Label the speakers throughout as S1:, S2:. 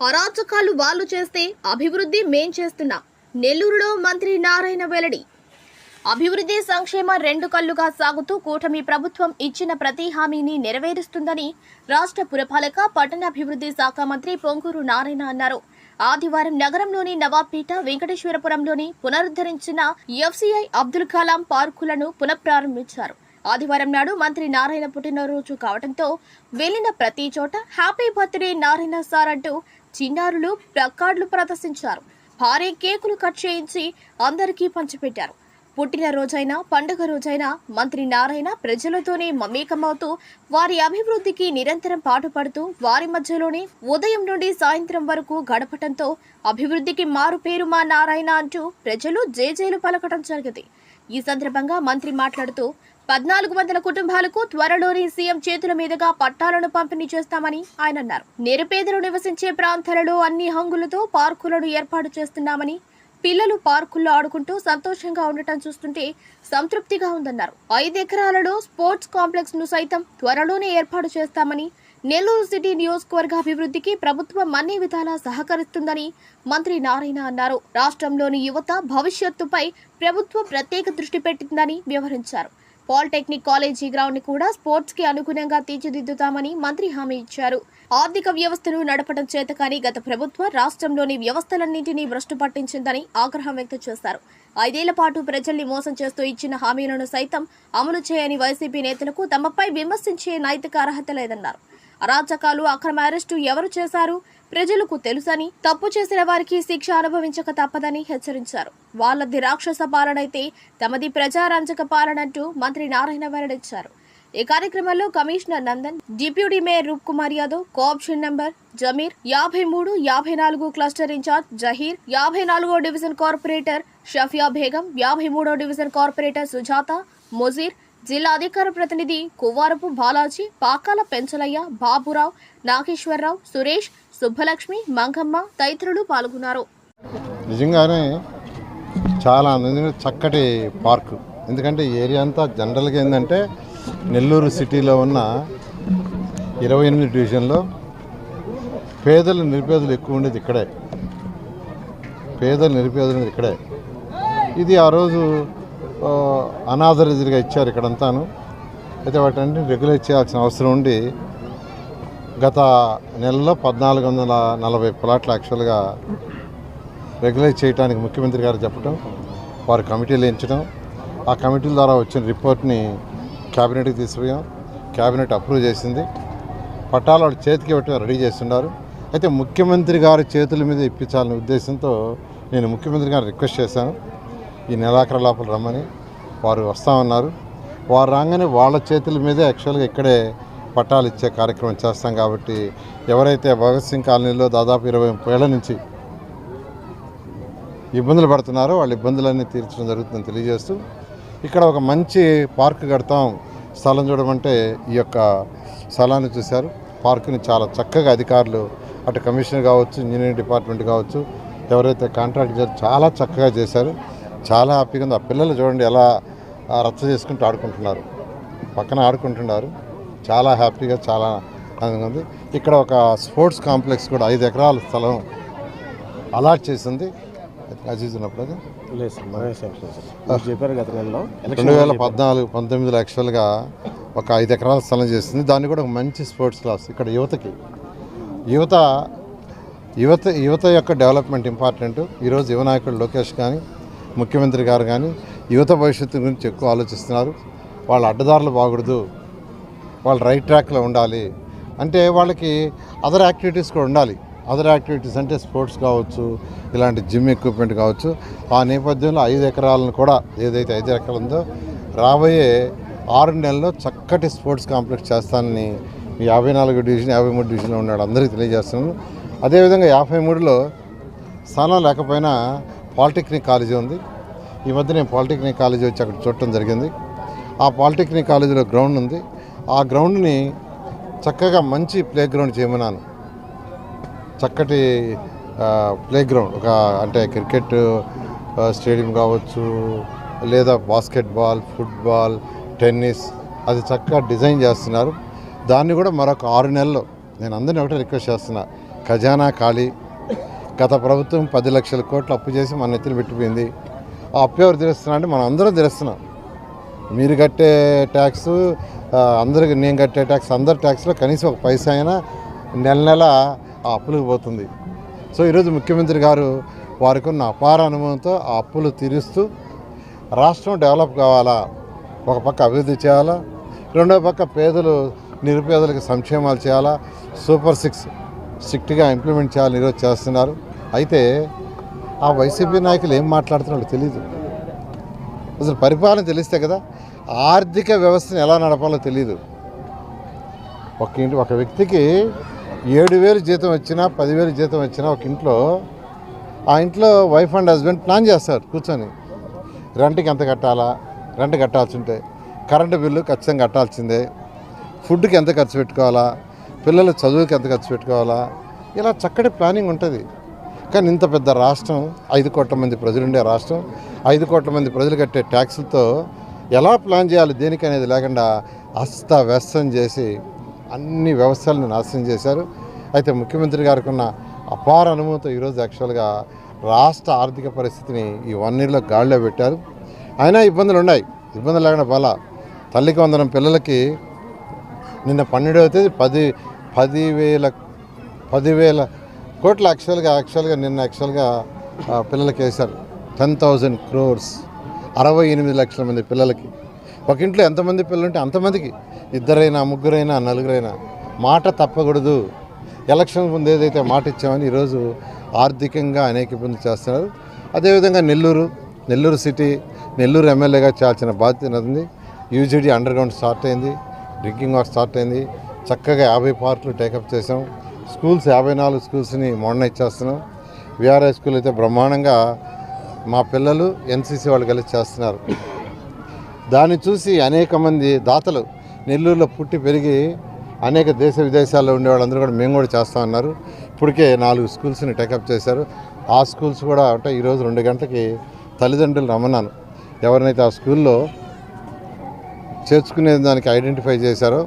S1: అరాచకాలు వాళ్ళు చేస్తే అభివృద్ధి మేం చేస్తున్నాం. నెల్లూరులో మంత్రి నారాయణ వెల్లడి. అభివృద్ధి సంక్షేమ రెండు కళ్ళుగా సాగుతూ కూటమి ప్రభుత్వం ఇచ్చిన ప్రతి హామీని నెరవేరుస్తుందని రాష్ట్ర పురపాలక పట్టణాభివృద్ధి శాఖ మంత్రి పొంగూరు నారాయణ అన్నారు. ఆదివారం నగరంలోని నవాబ్పేట వెంకటేశ్వరపురంలోని పునరుద్ధరించిన ఎఫ్సిఐ అబ్దుల్ కలాం పార్కులను పునఃప్రారంభించారు. ఆదివారం నాడు మంత్రి నారాయణ పుట్టినరోజు కావడంతో వెళ్ళిన ప్రతి చోట హ్యాపీ బర్త్డే నారాయణ సార్ అంటూ చిన్నారులు ప్లకార్డులు ప్రదర్శించారు. భారీ కేకులు కట్ చేయించి అందరికీ పంచిపెట్టారు. పుట్టినరోజైనా పండుగ రోజైనా మంత్రి నారాయణ ప్రజలతోనే మమేకమవుతూ వారి అభివృద్ధికి నిరంతరం పాటుపడుతూ వారి మధ్యలోనే ఉదయం నుండి సాయంత్రం వరకు గడపటంతో అభివృద్ధికి మారు పేరు మా నారాయణ అంటూ ప్రజలు జేజేలు పలకటం జరిగింది. ఈ సందర్భంగా మంత్రి మాట్లాడుతూ పద్నాలుగు వందల కుటుంబాలకు త్వరలోనే సీఎం చేతుల మీదుగా పట్టాలను పంపిణీ చేస్తామని ఆయన అన్నారు. నిరుపేదలు నివసించే ప్రాంతాలలో అన్ని హంగులతో పార్కులను ఏర్పాటు చేస్తున్నామని పిల్లలు పార్కుల్లో ఆడుకుంటూ సంతోషంగా ఉండటం చూస్తుంటే సంతృప్తిగా ఉందన్నారు. ఐదు ఎకరాలలో స్పోర్ట్స్ కాంప్లెక్స్ను సైతం త్వరలోనే ఏర్పాటు చేస్తామని నెల్లూరు సిటీ నియోజకవర్గ అభివృద్ధికి ప్రభుత్వం అన్ని విధాలా సహకరిస్తుందని మంత్రి నారాయణ అన్నారు. రాష్ట్రంలోని యువత భవిష్యత్తుపై ప్రభుత్వం ప్రత్యేక దృష్టి పెట్టిందని వివరించారు. పాలిటెక్నిక్ కాలేజీ గ్రౌండ్ కూడా స్పోర్ట్స్కి అనుగుణంగా తీర్చిదిద్దుతామని మంత్రి హామీ ఇచ్చారు. ఆర్థిక వ్యవస్థను నడపడం చేత కానీ గత ప్రభుత్వం రాష్ట్రంలోని వ్యవస్థలన్నింటినీ భ్రష్టు పట్టించిందని ఆగ్రహం వ్యక్తం చేశారు. ఐదేళ్ళ పాటు ప్రజల్ని మోసం చేస్తూ ఇచ్చిన హామీలను సైతం అమలు చేయని వైసీపీ నేతలకు తమపై విమర్శించే నైతిక అర్హత లేదన్నారు. అరాచకాలు అక్రమ అరెస్టు ఎవరు చేశారు? ప్రజలకు తెలుసని తప్పు చేసిన వారికి శిక్ష అనుభవించక తప్పదని హెచ్చరించారు. వాళ్ళది రాక్షస పాలనైతే తమది ప్రజారంజక పాలనంటూ మంత్రి నారాయణ వెల్లడించారు. ఈ కార్యక్రమంలో commissioner Nandan deputy mayor Roop Kumar Yadav co-option number Zameer యాభై మూడు యాభై నాలుగు క్లస్టర్ ఇన్ఛార్జ్ జహీర్ యాభై నాలుగో డివిజన్ కార్పొరేటర్ షఫియా బేగం యాభై మూడో డివిజన్ కార్పొరేటర్ సుజాత మొజీర్ జిల్లా అధికార ప్రతినిధి కువ్వారపు బాలాజీ పాకాల పెంచలయ్య బాబురావు నాగేశ్వరరావు సురేష్ సుబ్బలక్ష్మి మంగమ్మ తదితరులు పాల్గొన్నారు.
S2: నిజంగానే చాలా అందమైన చక్కటి పార్కు. ఎందుకంటే ఏరియా అంతా జనరల్గా ఏంటంటే నెల్లూరు సిటీలో ఉన్న ఇరవై ఎనిమిది డివిజన్లో పేదలు నిరుపేదలు ఎక్కువ ఉండేది ఇక్కడే. పేదలు నిరుపేదలు ఇక్కడే. ఇది ఆ రోజు అనాథరైజ్డ్గా ఇచ్చారు ఇక్కడంతాను. అయితే వాటిని రెగ్యులేట్ చేయాల్సిన అవసరం ఉండి గత నెలలో పద్నాలుగు వందల నలభై ప్లాట్లు యాక్చువల్గా రెగ్యులేట్ చేయడానికి ముఖ్యమంత్రి గారు చెప్పడం వారు కమిటీలు ఎంచడం ఆ కమిటీల ద్వారా వచ్చిన రిపోర్ట్ని క్యాబినెట్కి తీసుకుపోయాం. క్యాబినెట్ అప్రూవ్ చేసింది. పట్టాలు వాడు చేతికి ఇవ్వటం రెడీ చేస్తున్నారు. అయితే ముఖ్యమంత్రి గారి చేతుల మీద ఇప్పించాలనే ఉద్దేశంతో నేను ముఖ్యమంత్రి గారిని రిక్వెస్ట్ చేశాను. ఈ నెలాఖరు లోపల రమ్మని వారు వస్తామన్నారు వారు రాగానే వాళ్ళ చేతుల మీదే యాక్చువల్గా ఇక్కడే పట్టాలు ఇచ్చే కార్యక్రమం చేస్తాం కాబట్టి ఎవరైతే భగత్ సింగ్ కాలనీలో దాదాపు ఇరవై ముప్పై ఏళ్ళ నుంచి ఇబ్బందులు పడుతున్నారో వాళ్ళ ఇబ్బందులన్నీ తీర్చడం జరుగుతుందని తెలియజేస్తూ ఇక్కడ ఒక మంచి పార్క్ కడతాం స్థలం చూడమంటే ఈ యొక్క స్థలాన్ని చూశారు. పార్కుని చాలా చక్కగా అధికారులు అటు కమిషనర్ కావచ్చు ఇంజనీరింగ్ డిపార్ట్మెంట్ కావచ్చు ఎవరైతే కాంట్రాక్ట్ చాలా చక్కగా చేశారు. చాలా హ్యాపీగా ఉంది. ఆ పిల్లలు చూడండి ఎలా రచ్చ చేసుకుంటూ ఆడుకుంటున్నారు. పక్కన ఆడుకుంటున్నారు. చాలా హ్యాపీగా చాలా ఆనందంగా ఉంది. ఇక్కడ ఒక స్పోర్ట్స్ కాంప్లెక్స్ కూడా ఐదు ఎకరాల స్థలం అలాట్ చేసింది. అజీజ్ ఉన్నప్పుడు అది
S3: చెప్పారు. గత నెలలో
S2: రెండు వేల పద్నాలుగు పంతొమ్మిదిలో యాక్చువల్గా ఒక ఐదు ఎకరాల స్థలం చేసింది. దాన్ని కూడా ఒక మంచి స్పోర్ట్స్ క్లాస్ ఇక్కడ యువతకి. యువత యువత యువత యొక్క డెవలప్మెంట్ ఇంపార్టెంట్. ఈరోజు యువ నాయకుడు లోకేష్ కానీ ముఖ్యమంత్రి గారు కానీ యువత భవిష్యత్తు గురించి ఎక్కువ ఆలోచిస్తున్నారు. వాళ్ళ అడ్డదారులు బాగూడదు. వాళ్ళు రైట్ ట్రాక్లో ఉండాలి. అంటే వాళ్ళకి అదర్ యాక్టివిటీస్ కూడా ఉండాలి. అదర్ యాక్టివిటీస్ అంటే స్పోర్ట్స్ కావచ్చు ఇలాంటి జిమ్ ఎక్విప్మెంట్ కావచ్చు. ఆ నేపథ్యంలో ఐదు ఎకరాలను కూడా ఏదైతే ఐదు ఎకరాలు ఉందో రాబోయే ఆరు నెలల్లో చక్కటి స్పోర్ట్స్ కాంప్లెక్స్ చేస్తానని యాభై నాలుగు డివిజన్ యాభై మూడు డివిజన్లో ఉన్నాడు అందరికీ తెలియజేస్తున్నాను. అదేవిధంగా యాభై మూడులో స్థానం లేకపోయినా పాలిటెక్నిక్ కాలేజీ ఉంది. ఈ మధ్య నేను పాలిటెక్నిక్ కాలేజీ వచ్చి అక్కడ చూడటం జరిగింది. ఆ పాలిటెక్నిక్ కాలేజీలో గ్రౌండ్ ఉంది. ఆ గ్రౌండ్ని చక్కగా మంచి ప్లే గ్రౌండ్ చేయమన్నాను. చక్కటి ప్లే గ్రౌండ్ ఒక అంటే క్రికెట్ స్టేడియం కావచ్చు లేదా బాస్కెట్బాల్ ఫుట్బాల్ టెన్నిస్ అది చక్కగా డిజైన్ చేస్తున్నారు. దాన్ని కూడా మరొక ఆరు నెలల్లో నేను అందరినీ ఒకటే రిక్వెస్ట్ చేస్తున్నా. ఖజానా ఖాళీ గత ప్రభుత్వం పది లక్షల కోట్లు అప్పు చేసి మన నెత్తిన పెట్టిపోయింది. ఆ అప్పు ఎవరు తీరుస్తున్నా అంటే మనం అందరం తెలుస్తున్నాం. మీరు కట్టే ట్యాక్స్ అందరికి నేను కట్టే ట్యాక్స్ అందరి ట్యాక్స్లో కనీసం ఒక పైసా అయినా నెల నెల ఆ అప్పులకు పోతుంది. సో ఈరోజు ముఖ్యమంత్రి గారు వారికి ఉన్న అపార అనుభవంతో ఆ అప్పులు తీరుస్తూ రాష్ట్రం డెవలప్ కావాలా? ఒక పక్క అభివృద్ధి చేయాలా? రెండో పక్క పేదలు నిరుపేదలకు సంక్షేమాలు చేయాలా? సూపర్ సిక్స్ స్ట్రిక్ట్గా ఇంప్లిమెంట్ చేయాలని ఈరోజు చేస్తున్నారు. అయితే ఆ వైసీపీ నాయకులు ఏం మాట్లాడుతున్నారో తెలియదు అసలు పరిపాలన తెలిస్తే కదా ఆర్థిక వ్యవస్థను ఎలా నడపాలో తెలియదు ఒక ఇంటి ఒక వ్యక్తికి ఏడు వేలు జీతం వచ్చినా పదివేలు జీతం వచ్చినా ఒక ఇంట్లో ఆ ఇంట్లో వైఫ్ అండ్ హస్బెండ్ ప్లాన్ చేస్తారు కూర్చొని. రెంట్కి ఎంత కట్టాలా? రెంట్ కట్టాల్సి ఉంటే కరెంటు బిల్లు ఖచ్చితంగా కట్టాల్సిందే. ఫుడ్కి ఎంత ఖర్చు పెట్టుకోవాలా? పిల్లల చదువుకి ఎంత ఖర్చు పెట్టుకోవాలా? ఇలా చక్కటి ప్లానింగ్ ఉంటుంది. కానీ ఇంత పెద్ద రాష్ట్రం ఐదు కోట్ల మంది ప్రజలు ఉండే రాష్ట్రం ఐదు కోట్ల మంది ప్రజలు కట్టే ట్యాక్సులతో ఎలా ప్లాన్ చేయాలి? దేనికి అనేది లేకుండా అస్తవ్యస్తం చేసి అన్ని వ్యవస్థలను నాశనం చేశారు. అయితే ముఖ్యమంత్రి గారికి ఉన్న అపార అనుభవంతో ఈరోజు యాక్చువల్గా రాష్ట్ర ఆర్థిక పరిస్థితిని ఈ వన్ ఇయర్లో గాడిలో పెట్టారు. అయినా ఇబ్బందులు ఉన్నాయి. ఇబ్బందులు లేకుండా బల తల్లికి వందనం పిల్లలకి నిన్న పన్నెండవ తేదీ పది పదివేల పదివేల కోట్ల యాక్చువల్గా యాక్చువల్గా నిన్న యాక్చువల్గా పిల్లలకి వేశారు టెన్ థౌజండ్ క్రోర్స్ అరవై ఎనిమిది లక్షల మంది పిల్లలకి. ఒక ఇంట్లో ఎంతమంది పిల్లలు ఉంటే అంతమందికి. ఇద్దరైనా ముగ్గురైనా నలుగురైనా. మాట తప్పకూడదు. ఎలక్షన్ ముందు ఏదైతే మాట ఇచ్చామని ఈరోజు ఆర్థికంగా అనేక ఇబ్బందులు చేస్తున్నారు. అదేవిధంగా నెల్లూరు నెల్లూరు సిటీ నెల్లూరు ఎమ్మెల్యేగా చేయాల్సిన బాధ్యత ఉంది యూజీడీ అండర్ గ్రౌండ్ స్టార్ట్ అయింది. డ్రింకింగ్ వాటర్ స్టార్ట్ అయింది. చక్కగా యాభై పార్కులు టేకప్ చేసాం స్కూల్స్ యాభై నాలుగు స్కూల్స్ని మోడర్నైజ్ చేస్తున్నాం. విఆర్ఐ స్కూల్ అయితే బ్రహ్మాండంగా మా పిల్లలు ఎన్సీసీ వాళ్ళు కలిసి చేస్తున్నారు. దాన్ని చూసి అనేక మంది దాతలు నెల్లూరులో పుట్టి పెరిగి అనేక దేశ విదేశాల్లో ఉండే వాళ్ళందరూ కూడా మేము కూడా చేస్తామన్నారు ఇప్పటికే నాలుగు స్కూల్స్ని టేకప్ చేశారు. ఆ స్కూల్స్ కూడా అంటే ఈరోజు రెండు గంటలకి తల్లిదండ్రులు రమ్మన్నాను. ఎవరినైతే ఆ స్కూల్లో చేర్చుకునే దానికి ఐడెంటిఫై చేశారో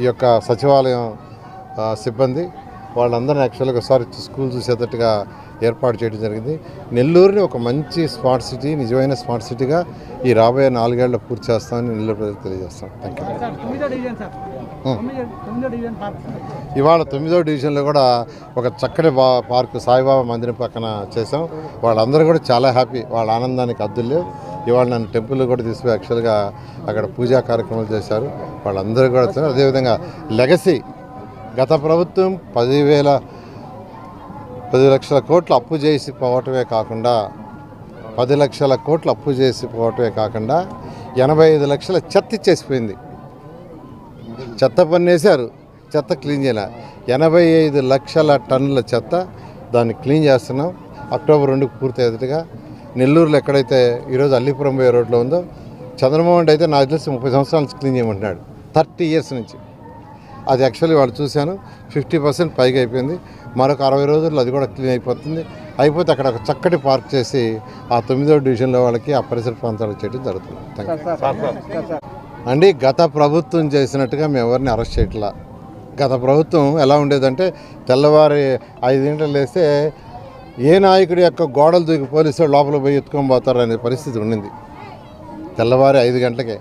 S2: ఈ యొక్క సచివాలయం సిబ్బంది వాళ్ళందరినీ యాక్చువల్గా ఒకసారి స్కూల్ చూసేటట్టుగా ఏర్పాటు చేయడం జరిగింది. నెల్లూరుని ఒక మంచి స్మార్ట్ సిటీ నిజమైన స్మార్ట్ సిటీగా ఈ రాబోయే నాలుగేళ్ళ పూర్తి చేస్తామని నెల్లూరు ప్రజలకు తెలియజేస్తాం. Thank you
S4: park sir.
S2: ఇవాళ తొమ్మిదో డివిజన్లో కూడా ఒక చక్కటి బా పార్కు సాయిబాబా మందిరం పక్కన చేసాం వాళ్ళందరూ కూడా చాలా హ్యాపీ. వాళ్ళ ఆనందానికి అద్దులు లేవు. ఇవాళ నన్ను టెంపుల్ కూడా తీసుకు యాక్చువల్గా అక్కడ పూజా కార్యక్రమాలు చేశారు. వాళ్ళందరూ కూడా అదేవిధంగా లెగసీ గత ప్రభుత్వం పదివేల పది లక్షల కోట్లు అప్పు చేసి పోవటమే కాకుండా పది లక్షల కోట్లు అప్పు చేసి పోవటమే కాకుండా ఎనభై ఐదు లక్షల చెత్త ఇచ్చేసిపోయింది. చెత్త పన్నేశారు చెత్త క్లీన్ చేయాలి? ఎనభై ఐదు లక్షల టన్నుల చెత్త దాన్ని క్లీన్ చేస్తున్నాం. అక్టోబర్ రెండుకు ఎదుటిగా నెల్లూరులో ఎక్కడైతే ఈరోజు అల్లిపురం పోయే రోడ్లో ఉందో చంద్రమోహన్ అయితే నాకు తెలిసి ముప్పై సంవత్సరాల నుంచి క్లీన్ చేయమంటున్నాడు. థర్టీ ఇయర్స్ నుంచి. అది యాక్చువల్లీ వాళ్ళు చూశాను ఫిఫ్టీ పర్సెంట్ పైగా అయిపోయింది. మరొక అరవై రోజుల్లో అది కూడా క్లీన్ అయిపోతుంది. అయిపోతే అక్కడ ఒక చక్కటి పార్క్ చేసి ఆ తొమ్మిదో డివిజన్లో వాళ్ళకి ఆ పరిసర ప్రాంతాలకు చేయడం జరుగుతుంది. థ్యాంక్ యూ అండి గత ప్రభుత్వం చేసినట్టుగా మేము ఎవరిని అరెస్ట్ చేయట్లా? గత ప్రభుత్వం ఎలా ఉండేదంటే తెల్లవారి ఐదు గంటలు లేస్తే ఏ నాయకుడి యొక్క గోడలు దూకి పోలీసులు లోపల పోయి ఎత్తుకొని పోతారు అనే పరిస్థితి ఉండింది. తెల్లవారి ఐదు గంటలకే.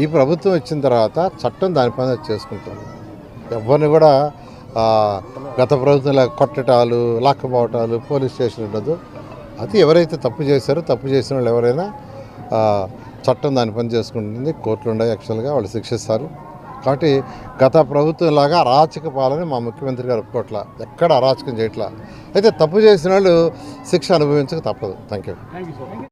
S2: ఈ ప్రభుత్వం వచ్చిన తర్వాత చట్టం దాని పని చేసుకుంటుంది. ఎవరిని కూడా గత ప్రభుత్వంలో కొట్టటాలు లాక్కపోవటాలు పోలీస్ స్టేషన్ ఉండదు. అది ఎవరైతే తప్పు చేశారో తప్పు చేసిన వాళ్ళు ఎవరైనా చట్టం దాని పని చేసుకుంటుంది. కోర్టులు ఉన్నాయి యాక్చువల్గా వాళ్ళు శిక్షిస్తారు. కాబట్టి గత ప్రభుత్వం లాగా అరాచక పాలన మా ముఖ్యమంత్రి గారు ఒప్పుకోవట్లా ఎక్కడ అరాచకం చేయట్లా. అయితే తప్పు చేసిన వాళ్ళు శిక్ష అనుభవించక తప్పదు. Thank you